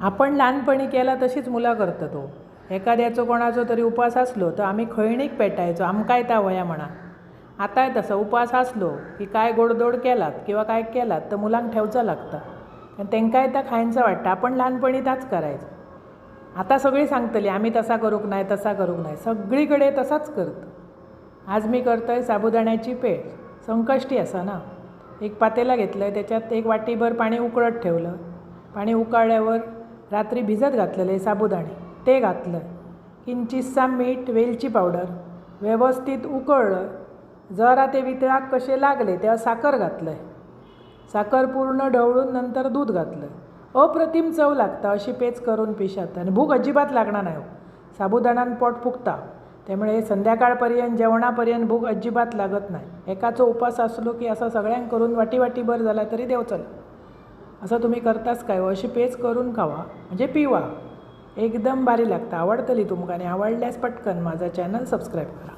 आपण लहानपणी केला तशीच मुलं करता तो. एखाद्याचो कोणाचो तरी उपास असलो तर आम्ही खैणीक पेटायचो आमकांय त्या वया म्हणा. आतांय तसं उपास असलो की काय गोडदोड केलात किंवा काय केलात तर मुलांक ठेवचं लागतं. आणि तेंकांय त्या खायचं वाटतं. आपण लहानपणी ताच करायचं. आता सगळी सांगतली आम्ही तसा करूक नाही तसा करूक नाही. सगळीकडे तसाच करतो. आज मी करतोय साबुदाण्याची पेठ. संकष्टी आसा ना. एक पातेला घेतलं त्याच्यात एक वाटीभर पाणी उकळत ठेवलं. पाणी उकळल्यावर रात्री भिजत घातलेले साबुदाणे ते घातलं. किंचितसा मीठ वेलची पावडर व्यवस्थित उकळलं. जरा ते वितळाक कसे लागले तेव्हा साखर घातलं साखर पूर्ण ढवळून नंतर दूध घातलं. अप्रतिम चव लागता अशी पेच करून पिशात. आणि भूक अजिबात लागणार नाही हो. साबुदाणान पोट फुगता. त्यामुळे संध्याकाळपर्यंत जेवणापर्यंत भूक अजिबात लागत नाही. एकाचो उपास असलो की असं सगळ्यांक करून वाटी वाटी भर झाला तरी देव असं तुम्ही करताच काय? हो अशी पेज करून खावा. म्हणजे पिवा. एकदम बारी लागतं. आवडतली तुमकां आणि आवडल्यास पटकन माझा चॅनल सबस्क्राईब करा.